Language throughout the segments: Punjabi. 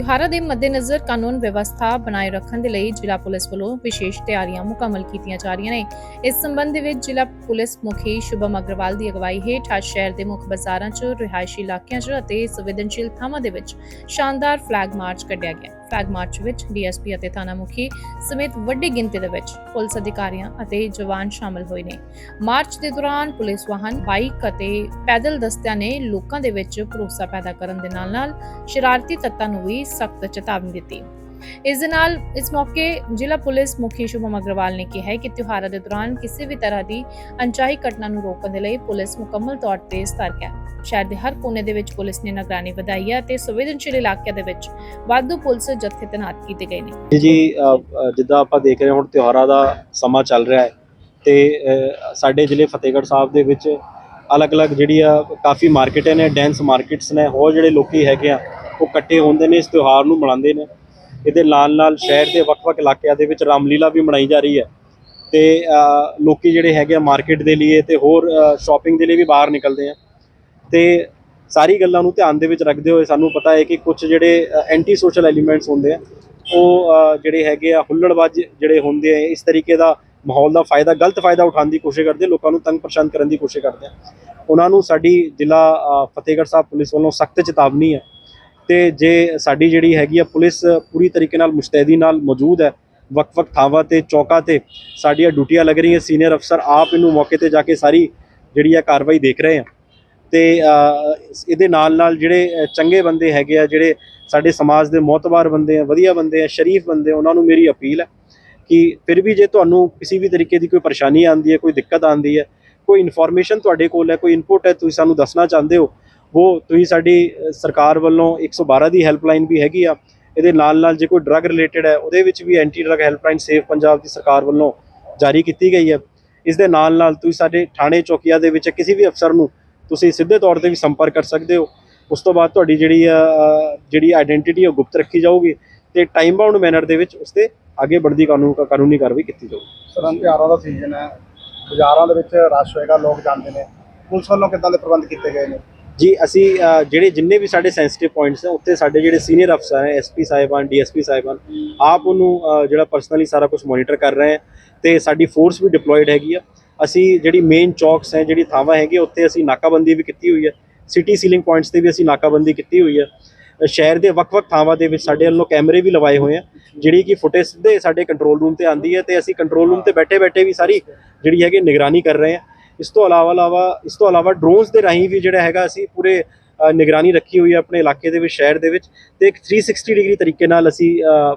ਤਿਉਹਾਰਾਂ ਦੇ ਮੱਦੇਨਜ਼ਰ ਕਾਨੂੰਨ ਵਿਵਸਥਾ ਬਣਾਏ ਰੱਖਣ ਦੇ ਲਈ ਜ਼ਿਲ੍ਹਾ ਪੁਲਿਸ ਵੱਲੋਂ ਵਿਸ਼ੇਸ਼ ਤਿਆਰੀਆਂ ਮੁਕੰਮਲ ਕੀਤੀਆਂ ਜਾ ਰਹੀਆਂ ਨੇ। ਇਸ ਸੰਬੰਧ ਦੇ ਵਿੱਚ ਜ਼ਿਲ੍ਹਾ ਪੁਲਿਸ ਮੁਖੀ ਸ਼ੁਭਮ ਅਗਰਵਾਲ ਦੀ ਅਗਵਾਈ ਹੇਠ ਅੱਜ ਸ਼ਹਿਰ ਦੇ ਮੁੱਖ ਬਾਜ਼ਾਰਾਂ 'ਚ ਰਿਹਾਇਸ਼ੀ ਇਲਾਕਿਆਂ 'ਚ ਅਤੇ ਸੰਵੇਦਨਸ਼ੀਲ ਥਾਵਾਂ ਦੇ ਵਿੱਚ ਸ਼ਾਨਦਾਰ ਫਲੈਗ ਮਾਰਚ ਕੱਢਿਆ ਗਿਆ। ਪੈਗ ਮਾਰਚ ਵਿੱਚ ਡੀਐਸਪੀ ਅਤੇ ਥਾਣਾ ਮੁਖੀ ਸਮੇਤ ਵੱਡੀ ਗਿਣਤੀ ਦੇ ਵਿੱਚ ਪੁਲਿਸ ਅਧਿਕਾਰੀਆਂ ਅਤੇ ਜਵਾਨ ਸ਼ਾਮਲ ਹੋਏ ਨੇ। ਮਾਰਚ ਦੇ ਦੌਰਾਨ ਪੁਲਿਸ ਵਾਹਨ, ਬਾਈਕ ਅਤੇ ਪੈਦਲ ਦਸਤਿਆਂ ਨੇ ਲੋਕਾਂ ਦੇ ਵਿੱਚ ਭਰੋਸਾ ਪੈਦਾ ਕਰਨ ਦੇ ਨਾਲ-ਨਾਲ ਸ਼ਰਾਰਤੀ ਤੱਤਾਂ ਨੂੰ ਵੀ ਸਖਤ ਚੇਤਾਵਨੀ ਦਿੱਤੀ। ਇਸ ਦੇ ਨਾਲ ਇਸ ਮੌਕੇ ਜ਼ਿਲ੍ਹਾ ਪੁਲਿਸ ਮੁਖੀ ਸ਼ੁਭਮ ਅਗਰਵਾਲ ਨੇ ਕਿਹਾ ਕਿ ਤਿਉਹਾਰਾਂ ਦੇ ਦੌਰਾਨ ਕਿਸੇ ਵੀ ਤਰ੍ਹਾਂ ਦੀ ਅਣਚਾਹੀ ਘਟਨਾ ਨੂੰ ਰੋਕਣ ਦੇ ਲਈ ਪੁਲਿਸ ਮੁਕੰਮਲ ਤੌਰ ਤੇ ਸਤਰਕ ਹੈ। ਸ਼ਹਿਰ ਦੇ ਹਰ ਕੋਨੇ ਦੇ ਵਿੱਚ ਪੁਲਿਸ ਨੇ ਨਿਗਰਾਨੀ ਵਧਾਈ ਹੈ ਤੇ ਸੰਵੇਦਨਸ਼ੀਲ ਇਲਾਕਿਆਂ ਦੇ ਵਿੱਚ ਵਾਧੂ ਪੁਲਿਸ ਜੱਥੇ ਤੈਨਾਤ ਕੀਤੇ ਗਏ ਨੇ। ਜੀ ਜਿੱਦਾਂ ਆਪਾਂ ਦੇਖ ਰਹੇ ਹੁਣ ਤਿਉਹਾਰਾਂ ਦਾ ਸਮਾਂ ਚੱਲ ਰਿਹਾ ਹੈ ਤੇ ਸਾਡੇ ਜ਼ਿਲ੍ਹੇ ਫਤਿਹਗੜ੍ਹ ਸਾਹਿਬ ਦੇ ਵਿੱਚ ਅਲੱਗ-ਅਲੱਗ ਜਿਹੜੀ ਆ ਕਾਫੀ ਮਾਰਕੀਟਾਂ ਨੇ, ਡੈਂਸ ਮਾਰਕੀਟਸ ਨੇ, ਹੋਰ ਜਿਹੜੇ ਲੋਕੀ ਹੈਗੇ ਆ, ਉਹ ਇਕੱਠੇ ਹੁੰਦੇ ਨੇ, ਇਸ ਤਿਉਹਾਰ ਨੂੰ ਮਨਾਉਂਦੇ ਨੇ। ਇਹਦੇ ਨਾਲ ਨਾਲ ਸ਼ਹਿਰ ਦੇ ਵੱਖ-ਵੱਖ ਇਲਾਕਿਆਂ ਦੇ ਵਿੱਚ ਰਾਮਲੀਲਾ ਵੀ ਮਨਾਈ ਜਾ ਰਹੀ ਹੈ। ਤੇ ਅ, ਲੋਕੀ ਜਿਹੜੇ ਹੈਗੇ ਆ ਮਾਰਕੀਟ ਦੇ ਲਈ ਤੇ ਹੋਰ ਸ਼ਾਪਿੰਗ ਦੇ ਲਈ ਵੀ ਬਾਹਰ ਨਿਕਲਦੇ ਆ। ਤੇ ਸਾਰੀ ਗੱਲਾਂ ਨੂੰ ਧਿਆਨ ਦੇ ਵਿੱਚ ਰੱਖਦੇ ਹੋਏ ਸਾਨੂੰ ਪਤਾ ਹੈ ਕਿ ਕੁਝ ਜਿਹੜੇ ਐਂਟੀ ਸੋਸ਼ਲ ਐਲੀਮੈਂਟਸ ਹੁੰਦੇ ਆ ਉਹ ਜਿਹੜੇ ਹੈਗੇ ਆ ਹੁੱਲੜਬਾਜ਼ ਜਿਹੜੇ ਹੁੰਦੇ ਆ ਇਸ ਤਰੀਕੇ ਦਾ ਮਾਹੌਲ ਦਾ ਫਾਇਦਾ ਗਲਤ ਫਾਇਦਾ ਉਠਾਉਣ ਦੀ ਕੋਸ਼ਿਸ਼ ਕਰਦੇ ਲੋਕਾਂ ਨੂੰ ਤੰਗ ਪਰੇਸ਼ਾਨ ਕਰਨ ਦੀ ਕੋਸ਼ਿਸ਼ ਕਰਦੇ ਆ। ਉਹਨਾਂ ਨੂੰ ਸਾਡੀ ਜ਼ਿਲ੍ਹਾ ਫਤਿਹਗੜ੍ਹ ਸਾਹਿਬ ਪੁਲਿਸ ਵੱਲੋਂ ਸਖਤ ਚੇਤਾਵਨੀ ਹੈ। ਤੇ ਜੇ ਸਾਡੀ ਜਿਹੜੀ ਹੈਗੀ ਆ ਪੁਲਿਸ ਪੂਰੀ ਤਰੀਕੇ ਨਾਲ ਮੁਸਤੈਦੀ ਨਾਲ ਮੌਜੂਦ ਹੈ, ਵੱਖ-ਵੱਖ ਥਾਵਾਂ ਤੇ, ਚੌਕਾਂ ਤੇ, ਸਾਡੀਆਂ ਡਿਊਟੀਆਂ ਲੱਗ ਰਹੀਆਂ ਸੀਨੀਅਰ ਅਫਸਰ ਆਪ ਇਹਨੂੰ ਮੌਕੇ ਤੇ ਜਾ ਕੇ ਸਾਰੀ ਜਿਹੜੀ ਆ ਕਾਰਵਾਈ ਦੇਖ ਰਹੇ ਆ। ਤੇ ਇਹਦੇ ਨਾਲ ਨਾਲ ਜਿਹੜੇ ਚੰਗੇ ਬੰਦੇ ਹੈਗੇ ਆ, ਜਿਹੜੇ ਸਾਡੇ ਸਮਾਜ ਦੇ ਮੋਤਬਾਰ ਬੰਦੇ ਆ, ਵਧੀਆ ਬੰਦੇ ਆ, ਸ਼ਰੀਫ ਬੰਦੇ ਉਹਨਾਂ ਨੂੰ ਮੇਰੀ ਅਪੀਲ ਹੈ ਕਿ ਫਿਰ ਵੀ ਜੇ ਤੁਹਾਨੂੰ ਕਿਸੇ ਵੀ ਤਰੀਕੇ ਦੀ ਕੋਈ ਪਰੇਸ਼ਾਨੀ ਆਉਂਦੀ ਹੈ, ਕੋਈ ਦਿੱਕਤ ਆਉਂਦੀ ਹੈ, ਕੋਈ ਇਨਫੋਰਮੇਸ਼ਨ ਤੁਹਾਡੇ ਕੋਲ ਹੈ, ਕੋਈ ਇਨਪੁਟ ਹੈ, ਤੁਸੀਂ ਸਾਨੂੰ ਦੱਸਣਾ ਚਾਹੁੰਦੇ ਹੋ ਉਹ ਤੁਸੀਂ ਸਾਡੀ ਸਰਕਾਰ ਵੱਲੋਂ 112 ਦੀ ਹੈਲਪਲਾਈਨ ਵੀ ਹੈਗੀ ਆ। ਇਹਦੇ ਨਾਲ ਨਾਲ ਜੇ ਕੋਈ ਡਰੱਗ ਰਿਲੇਟਡ ਹੈ, ਉਹਦੇ ਵਿੱਚ ਵੀ anti drug helpline safe Punjab ਦੀ ਸਰਕਾਰ ਵੱਲੋਂ ਜਾਰੀ ਕੀਤੀ ਗਈ ਹੈ। ਇਸ ਦੇ ਨਾਲ ਨਾਲ ਤੁਸੀਂ ਸਾਡੇ ਥਾਣੇ ਚੌਕੀਆਂ ਦੇ ਵਿੱਚ ਕਿਸੇ ਵੀ ਅਫਸਰ ਨੂੰ ਤੁਸੀਂ ਸਿੱਧੇ ਤੌਰ ਤੇ ਵੀ ਸੰਪਰਕ ਕਰ ਸਕਦੇ ਹੋ। ਉਸ ਤੋਂ ਬਾਅਦ ਤੁਹਾਡੀ ਜਿਹੜੀ ਜਿਹੜੀ ਆਇਡੈਂਟੀਟੀ ਉਹ ਗੁਪਤ ਰੱਖੀ ਜਾਊਗੀ ਤੇ ਟਾਈਮ ਬਾਉਂਡ ਮੈਨਰ ਦੇ ਵਿੱਚ ਉਸ ਤੇ ਅੱਗੇ ਵੱਡੀ ਕਾਨੂੰਨ, ਕਾਨੂੰਨੀ ਕਾਰਵਾਈ ਕੀਤੀ ਜਾਊਗੀ। ਸਰ ਅੰਤਿਆਰਾਂ ਦਾ ਸੀਜ਼ਨ ਹੈ। ਬਾਜ਼ਾਰਾਂ ਦੇ ਵਿੱਚ ਰਸ਼ ਹੋਏਗਾ, ਲੋਕ ਜਾਂਦੇ ਨੇ। ਪੁਲਿਸ ਵੱਲੋਂ ਕਿੱਦਾਂ ਦੇ ਪ੍ਰਬੰਧ ਕੀਤੇ ਗਏ ਨੇ? ਜੀ, ਅਸੀਂ ਜਿਹੜੇ ਜਿੰਨੇ ਵੀ ਸਾਡੇ ਸੈਂਸਿਟਿਵ ਪੁਆਇੰਟਸ ਹੈ ਉੱਥੇ ਸਾਡੇ ਜਿਹੜੇ ਸੀਨੀਅਰ ਅਫਸਰ ਹੈ ਐਸਪੀ ਸਾਹਿਬਾਨ ਡੀਐਸਪੀ ਸਾਹਿਬਾਨ, ਆਪ ਉਹਨੂੰ ਜਿਹੜਾ ਪਰਸਨਲੀ ਸਾਰਾ ਕੁਝ ਮੋਨੀਟਰ ਕਰ ਰਹੇ ਹੈ ਤੇ ਸਾਡੀ ਫੋਰਸ ਵੀ ਡਿਪਲੋਇਡ ਹੈਗੀ ਆ। ਅਸੀਂ ਜਿਹੜੀ ਮੇਨ ਚੌਕਸ ਹੈ, ਜਿਹੜੀ ਥਾਵਾਂ ਹੈਗੀ ਉੱਥੇ ਅਸੀਂ ਨਾਕਾਬੰਦੀ ਵੀ ਕੀਤੀ ਹੋਈ ਹੈ ਸਿਟੀ ਸੀਲਿੰਗ ਪੁਆਇੰਟਸ ਤੇ ਵੀ ਅਸੀਂ ਨਾਕਾਬੰਦੀ ਕੀਤੀ ਹੋਈ ਹੈ ਸ਼ਹਿਰ ਦੇ ਵੱਖ-ਵੱਖ ਥਾਵਾਂ ਦੇ ਵਿੱਚ ਸਾਡੇ ਵੱਲੋਂ ਕੈਮਰੇ ਵੀ ਲਵਾਏ ਹੋਏ ਆ, ਜਿਹੜੀ ਕਿ ਫੁਟੇਜ ਸਿੱਧੇ ਸਾਡੇ ਕੰਟਰੋਲ ਰੂਮ ਤੇ ਆਂਦੀ ਹੈ ਤੇ ਅਸੀਂ ਕੰਟਰੋਲ ਰੂਮ ਤੇ ਬੈਠੇ-ਬੈਠੇ ਵੀ ਸਾਰੀ ਜਿਹੜੀ ਹੈਗੀ ਨਿਗਰਾਨੀ ਕਰ ਰਹੇ ਹਾਂ ਇਸ ਤੋਂ ਇਲਾਵਾ ਇਲਾਵਾ ਇਸ ਤੋਂ ਇਲਾਵਾ ਡਰੋਨਸ ਦੇ ਰਾਹੀਂ ਵੀ ਜਿਹੜਾ ਹੈਗਾ ਅਸੀਂ ਪੂਰੇ ਨਿਗਰਾਨੀ ਰੱਖੀ ਹੋਈ ਹੈ ਆਪਣੇ ਇਲਾਕੇ ਦੇ ਵਿੱਚ ਸ਼ਹਿਰ ਦੇ ਵਿੱਚ ਤੇ ਇੱਕ 360 ਡਿਗਰੀ ਤਰੀਕੇ ਨਾਲ ਅਸੀਂ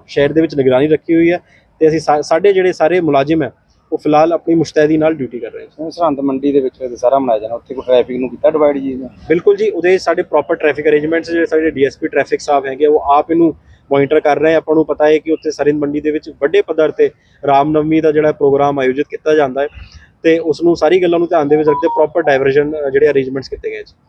ਸ਼ਹਿਰ ਦੇ ਵਿੱਚ ਨਿਗਰਾਨੀ ਰੱਖੀ ਹੋਈ ਹੈ ਤੇ ਅਸੀਂ ਸਾਡੇ ਜਿਹੜੇ ਸਾਰੇ ਮੁਲਾਜ਼ਮ ਹੈ ਉਹ ਫਿਲਹਾਲ ਆਪਣੀ ਮੁਸ਼ਤੈਦੀ ਨਾਲ ਡਿਊਟੀ ਕਰ ਰਹੇ ਹਨ ਸਰਹੰਦ ਮੰਡੀ ਦੇ ਵਿੱਚ ਦੁਸਹਿਰਾ ਮਨਾਇਆ ਜਾਣਾ ਉੱਥੇ ਕੋਈ ਟ੍ਰੈਫਿਕ ਨੂੰ ਕੀਤਾ ਡਿਵਾਈਡ ਜੀ ਨੇ ਬਿਲਕੁਲ ਜੀ ਉਹਦੇ ਸਾਡੇ ਪ੍ਰੋਪਰ ਟ੍ਰੈਫਿਕ ਅਰੇਂਜਮੈਂਟਸ ਜਿਹੜੇ ਸਾਡੇ ਡੀਐਸਪੀ ਟ੍ਰੈਫਿਕ ਸਾਹਿਬ ਹੈਗੇ ਉਹ ਆਪ ਇਹਨੂੰ ਮੋਨੀਟਰ ਕਰ ਰਹੇ ਆਪਾਂ ਨੂੰ ਪਤਾ ਹੈ ਕਿ ਉੱਥੇ ਸਰਿੰਦ ਮੰਡੀ ਦੇ ਵਿੱਚ ਵੱਡੇ ਪੱਧਰ ਤੇ ਰਾਮਨਵਮੀ ਦਾ ਜਿਹੜਾ ਪ੍ਰੋਗਰਾਮ ਆਯੋਜਿਤ ਕੀਤਾ ਜਾਂਦਾ ਹੈ। ਤੇ ਉਸ ਨੂੰ ਸਾਰੀ ਗੱਲਾਂ ਨੂੰ ਧਿਆਨ ਦੇ ਵਿੱਚ ਰੱਖਦੇ ਪ੍ਰੋਪਰ ਡਾਇਵਰਜਨ ਜਿਹੜੇ ਅਰੇਂਜਮੈਂਟਸ ਕੀਤੇ ਗਏ ਜੀ।